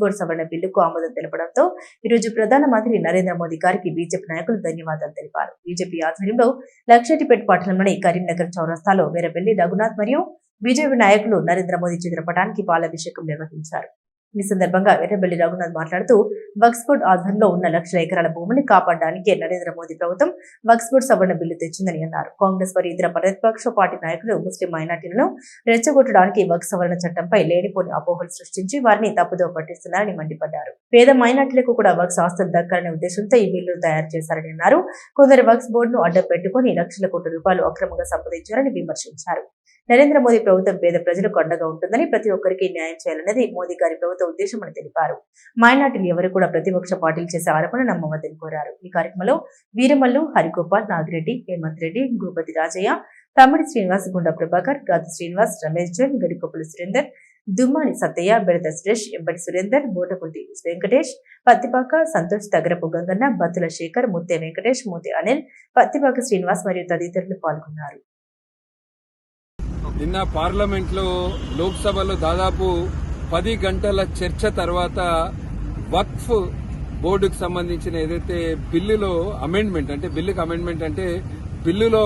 Board సవరణ బిల్లుకు ఆమోదం తెలపడంతో ఈరోజు ప్రధానమంత్రి నరేంద్ర మోదీ గారికి బీజేపీ నాయకులు ధన్యవాదాలు తెలిపారు. బీజేపీ ఆధ్వర్యంలో లక్షటిపేట పట్టణంలోని కరీంనగర్ చౌరస్తాలో వీరబెల్లి రఘునాథ్ మరియు బీజేపీ నాయకులు నరేంద్ర మోదీ చిత్రపటానికి పాలాభిషేకం నిర్వహించారు. ఈ సందర్భంగా ఎర్రబెల్లి రఘునాథ్ మాట్లాడుతూ వక్స్ఫోర్డ్ ఆధ్వర్యంలో ఉన్న లక్షల ఎకరాల భూమిని కాపాడడానికి నరేంద్ర మోదీ ప్రభుత్వం వక్స్ఫోర్డ్ సవరణ బిల్లు తెచ్చిందని అన్నారు. కాంగ్రెస్ మరియు ఇతర ప్రతిపక్ష పార్టీ నాయకులు ముస్లిం మైనార్టీలను రెచ్చగొట్టడానికి వక్స్ సవరణ చట్టంపై లేనిపోని అపోహలు సృష్టించి వారిని తప్పుదో పట్టిస్తున్నారని మండిపడ్డారు. పేద మైనార్టీలకు కూడా వక్స్ ఆస్తులు దక్కాలనే ఉద్దేశంతో ఈ బిల్లును తయారు చేశారని అన్నారు. కొందరు వక్స్ బోర్డును అడ్డం పెట్టుకుని లక్షల కోట్ల రూపాయలు అక్రమంగా సంపాదించారని విమర్శించారు. నరేంద్ర మోదీ ప్రభుత్వం పేద ప్రజలకు అండగా ఉంటుందని ప్రతి ఒక్కరికి న్యాయం చేయాలన్నది మోదీ గారి ప్రభుత్వ ఉద్దేశమని తెలిపారు. మైనార్టీలు ఎవరు కూడా ప్రతిపక్ష పార్టీలు చేసే ఆరోపణ నమ్మవద్దని కోరారు. ఈ కార్యక్రమంలో వీరమల్లు హరిగోపాల్ నాగిరెడ్డి హేమంత్ రెడ్డి భూపతి రాజయ్య తమ్మిడి శ్రీనివాస్ గుండా ప్రభాకర్ గాది శ్రీనివాస్ రమేష్ జైన్ గడికొప్పుల సురేందర్ దుమ్మాని సత్తయ్య బెడత సురేష్ ఎంబడి సురేందర్ బోటకుంటి వెంకటేష్ పత్తిపాక సంతోష్ తగరపు గంగన్న బత్తుల శేఖర్ ముత్తే వెంకటేష్ మూతి అనిల్ పత్తిపాక శ్రీనివాస్ మరియు తదితరులు పాల్గొన్నారు. నిన్న పార్లమెంట్లో లోక్సభలో దాదాపు పది గంటల చర్చ తర్వాత వక్ఫ్ బోర్డుకు సంబంధించిన ఏదైతే బిల్లులో అమెండ్మెంట్ అంటే బిల్లుకి అమెండ్మెంట్ అంటే బిల్లులో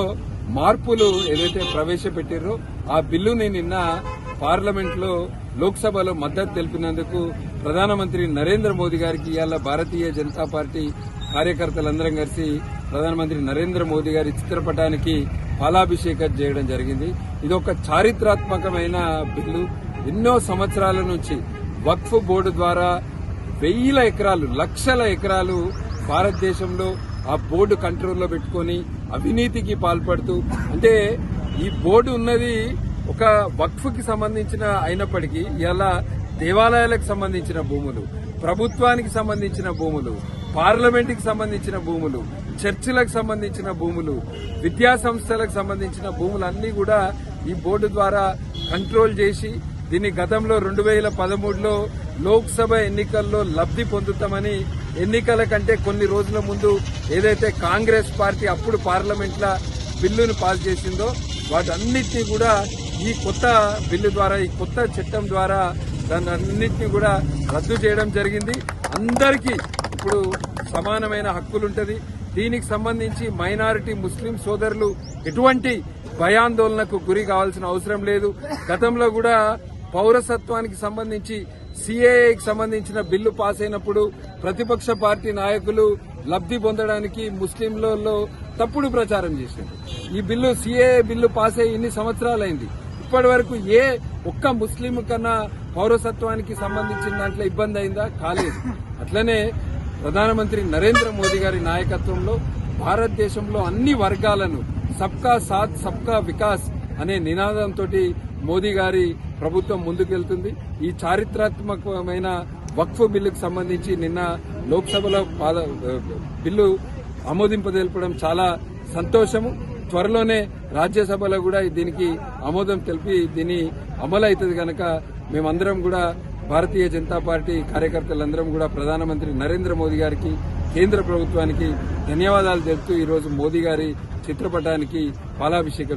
మార్పులు ఏదైతే ప్రవేశపెట్టారో ఆ బిల్లుని నిన్న పార్లమెంట్లో లోక్సభలో మద్దతు తెలిపినందుకు ప్రధానమంత్రి నరేంద్ర మోదీ గారికి ఇవాళ భారతీయ జనతా పార్టీ కార్యకర్తలందరం కలిసి ప్రధానమంత్రి నరేంద్ర మోదీ గారి చిత్రపటానికి పాలాభిషేకం చేయడం జరిగింది. ఇది ఒక చారిత్రాత్మకమైన బిల్లు. ఎన్నో సంవత్సరాల నుంచి వక్ఫ్ బోర్డు ద్వారా వెయ్యిల ఎకరాలు లక్షల ఎకరాలు భారతదేశంలో ఆ బోర్డు కంట్రోల్లో పెట్టుకొని అవినీతికి పాల్పడుతూ అంటే ఈ బోర్డు ఉన్నది ఒక వక్ఫ్కి సంబంధించిన అయినప్పటికీ ఇలా దేవాలయాలకు సంబంధించిన భూములు ప్రభుత్వానికి సంబంధించిన భూములు పార్లమెంట్కి సంబంధించిన భూములు చర్చిలకు సంబంధించిన భూములు విద్యా సంస్థలకు సంబంధించిన భూములన్నీ కూడా ఈ బోర్డు ద్వారా కంట్రోల్ చేసి దీన్ని గతంలో రెండు వేల పదమూడులో లోక్సభ ఎన్నికల్లో లబ్ధి పొందుతామని ఎన్నికల కంటే కొన్ని రోజుల ముందు ఏదైతే కాంగ్రెస్ పార్టీ అప్పుడు పార్లమెంట్ల బిల్లును పాస్ చేసిందో వాటన్నిటినీ కూడా ఈ కొత్త బిల్లు ద్వారా ఈ కొత్త చట్టం ద్వారా దాన్ని అన్నింటినీ కూడా రద్దు చేయడం జరిగింది. అందరికీ ఇప్పుడు సమానమైన హక్కులుంటది. దీనికి సంబంధించి మైనారిటీ ముస్లిం సోదరులు ఎటువంటి భయాందోళనకు గురి కావాల్సిన అవసరం లేదు. గతంలో కూడా పౌరసత్వానికి సంబంధించి సిఏఏకి సంబంధించిన బిల్లు పాస్ అయినప్పుడు ప్రతిపక్ష పార్టీ నాయకులు లబ్ధి పొందడానికి ముస్లింలలో తప్పుడు ప్రచారం చేశారు. ఈ బిల్లు సిఏఏ బిల్లు పాస్ అయ్యి ఇన్ని సంవత్సరాలైంది. ఇప్పటి వరకు ఏ ఒక్క ముస్లిం కన్నా పౌరసత్వానికి సంబంధించిన దాంట్లో ఇబ్బంది అయిందా? కాలేదు. అట్లనే ప్రధానమంత్రి నరేంద్ర మోదీ గారి నాయకత్వంలో భారతదేశంలో అన్ని వర్గాలను సబ్కా సాత్ సబ్కా వికాస్ అనే నినాదంతో మోదీ గారి ప్రభుత్వం ముందుకెళ్తుంది. ఈ చారిత్రాత్మకమైన వక్ఫ్ బిల్లుకు సంబంధించి నిన్న లోక్సభలో పాద- బిల్లు ఆమోదింపదెలపడం చాలా సంతోషము. త్వరలోనే రాజ్యసభలో కూడా దీనికి ఆమోదం తెలిపి దీన్ని అమలు అవుతుంది కనుక మేమందరం కూడా భారతీయ జనతా పార్టీ కార్యకర్తలందరం కూడా ప్రధానమంత్రి నరేంద్ర మోదీ గారికి కేంద్ర ప్రభుత్వానికి ధన్యవాదాలు తెలుపుతూ ఈరోజు మోదీ గారి చిత్రపటానికి పాలాభిషేకం